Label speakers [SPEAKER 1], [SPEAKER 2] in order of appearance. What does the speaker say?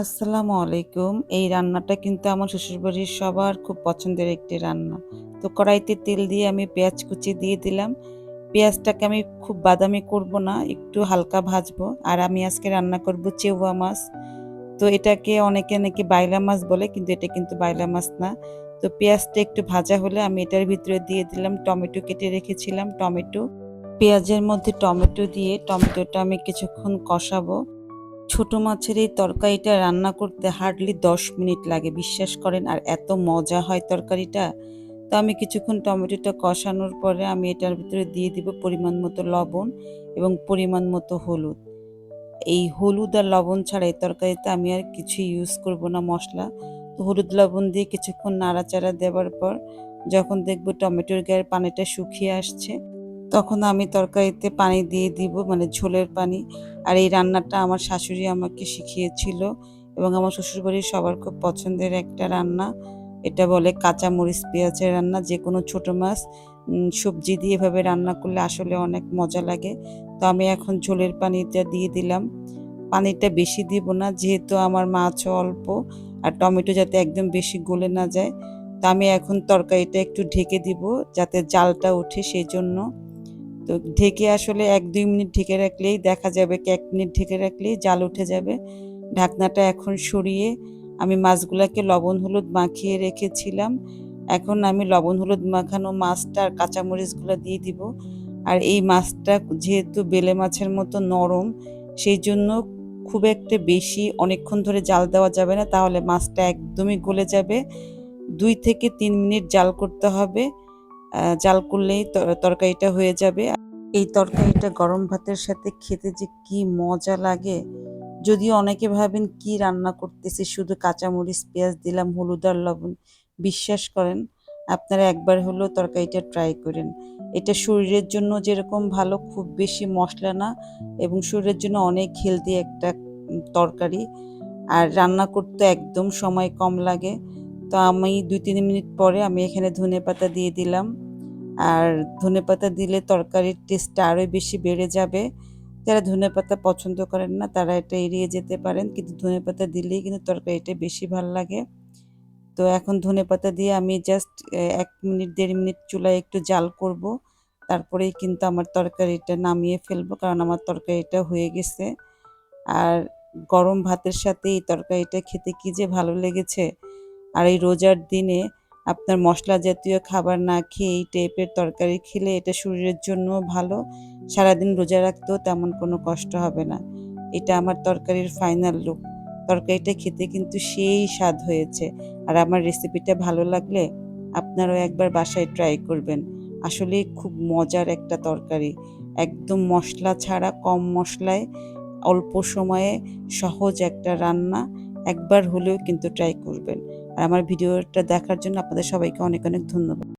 [SPEAKER 1] আসসালামু আলাইকুম। এই রান্নাটা কিন্তু আমার শ্বশুরবাড়ির সবার খুব পছন্দের একটি রান্না। তো কড়াইতে তেল দিয়ে আমি পেঁয়াজ কুচি দিয়ে দিলাম। পেঁয়াজটাকে আমি খুব বাদামি করব না, একটু হালকা ভাজবো। আর আমি আজকে রান্না করব চেউয়া মাছ। তো এটাকে অনেকে নাকি বাইলা মাছ বলে, কিন্তু এটা কিন্তু বাইলা মাছ না। তো পেঁয়াজটা একটু ভাজা হলে আমি এটার ভিতরে দিয়ে দিলাম টমেটো কেটে রেখেছিলাম টমেটো। পেঁয়াজের মধ্যে টমেটো দিয়ে টমেটোটা আমি কিছুক্ষণ কষাবো। ছোট মাছের এই তরকারিটা রান্না করতে হার্ডলি দশ মিনিট লাগে, বিশ্বাস করেন। আর এত মজা হয় তরকারিটা। তো আমি কিছুক্ষণ টমেটোটা কষানোর পরে আমি এটার ভিতরে দিয়ে দিব পরিমাণ মতো লবণ এবং পরিমাণ মতো হলুদ। এই হলুদ আর লবণ ছাড়া এই তরকারিতে আমি আর কিছু ইউজ করব না মশলা। তো হলুদ লবণ দিয়ে কিছুক্ষণ নাড়াচাড়া দেওয়ার পর যখন দেখব টমেটোর গায়ের পানিটা শুকিয়ে আসছে তখন আমি তরকারিতে পানি দিয়ে দিব মানে ঝোলের পানি। আর এই রান্নাটা আমার শাশুড়ি আমাকে শিখিয়েছিল এবং আমার শ্বশুরবাড়ির সবার খুব পছন্দের একটা রান্না। এটা বলে কাঁচা মরিচ পেঁয়াজের রান্না যে কোনো ছোটো মাছ সবজি দিয়ে এভাবে রান্না করলে আসলে অনেক মজা লাগে। তো আমি এখন ঝোলের পানিটা দিয়ে দিলাম। পানিটা বেশি দিব না, যেহেতু আমার মাছও অল্প আর টমেটো যাতে একদম বেশি গলে না যায়। তো আমি এখন তরকারিটা একটু ঢেকে দিব, যাতে জালটা ওঠে সেই জন্য তো ঢেকে আসলে এক, দুই মিনিট ঢেকে রাখলেই দেখা যাবে কি এক মিনিট ঢেকে রাখলেই জাল উঠে যাবে। ঢাকনাটা এখন সরিয়ে আমি মাছগুলাকে লবণ হলুদ মাখিয়ে রেখেছিলাম। এখন আমি লবণ হলুদ মাখানো মাছটা আর কাঁচামরিচগুলো দিয়ে দিব। আর এই মাছটা যেহেতু বেলে মাছের মতো নরম, সেই জন্য খুব একটা বেশি অনেকক্ষণ ধরে জাল দেওয়া যাবে না। তাহলে মাছটা একদমই গলে যাবে। দুই থেকে তিন মিনিট জাল করতে হবে। জাল করলেই তরকারিটা হয়ে যাবে। এই তরকারিটা গরম ভাতের সাথে খেতে যে কি মজা লাগে। যদিও অনেকে ভাবেন, কি রান্না করতেছি? শুধু কাঁচামরিচ, পেঁয়াজ দিলাম, হলুদ আর লবণ। বিশ্বাস করেন, আপনারা একবার হলেও তরকারিটা ট্রাই করেন। এটা শরীরের জন্য যেরকম ভালো, খুব বেশি মশলা না এবং শরীরের জন্য অনেক হেলদি একটা তরকারি। আর রান্না করতে একদম সময় কম লাগে। তো আমি দুই তিন মিনিট পরে আমি এখানে ধনে পাতা দিয়ে দিলাম। আর ধনে পাতা দিলে তরকারির টেস্টটা আরও বেশি বেড়ে যাবে। যারা ধনে পাতা পছন্দ করেন না, তারা এটা এড়িয়ে যেতে পারেন। কিন্তু ধনে পাতা দিলেই কিন্তু তরকারিটা বেশি ভালো লাগে। তো এখন ধনে পাতা দিয়ে আমি জাস্ট এক মিনিট, দেড় মিনিট চুলায় একটু জাল করব। তারপরেই কিন্তু আমার তরকারিটা নামিয়ে ফেলব, কারণ আমার তরকারিটা হয়ে গেছে। আর গরম ভাতের সাথে এই তরকারিটা খেতে কি যে ভালো লেগেছে। আর এই রোজার দিনে আপনার মশলা জাতীয় খাবার না খেয়ে এই টাইপের তরকারি খেলে এটা শরীরের জন্য ভালো। সারাদিন রোজা রাখতেও তেমন কোনো কষ্ট হবে না। এটা আমার তরকারির ফাইনাল লুক তরকারিটা খেতে কিন্তু সেই স্বাদ হয়েছে। আর আমার রেসিপিটা ভালো লাগলে আপনারাও একবার বাসায় ট্রাই করবেন। আসলে খুব মজার একটা তরকারি। একদম মশলা ছাড়া, কম মশলায়, অল্প সময়ে সহজ একটা রান্না। একবার হলেও কিন্তু ট্রাই করবেন। আর আমার ভিডিওটা দেখার জন্য আপনাদের সবাইকে অনেক অনেক ধন্যবাদ।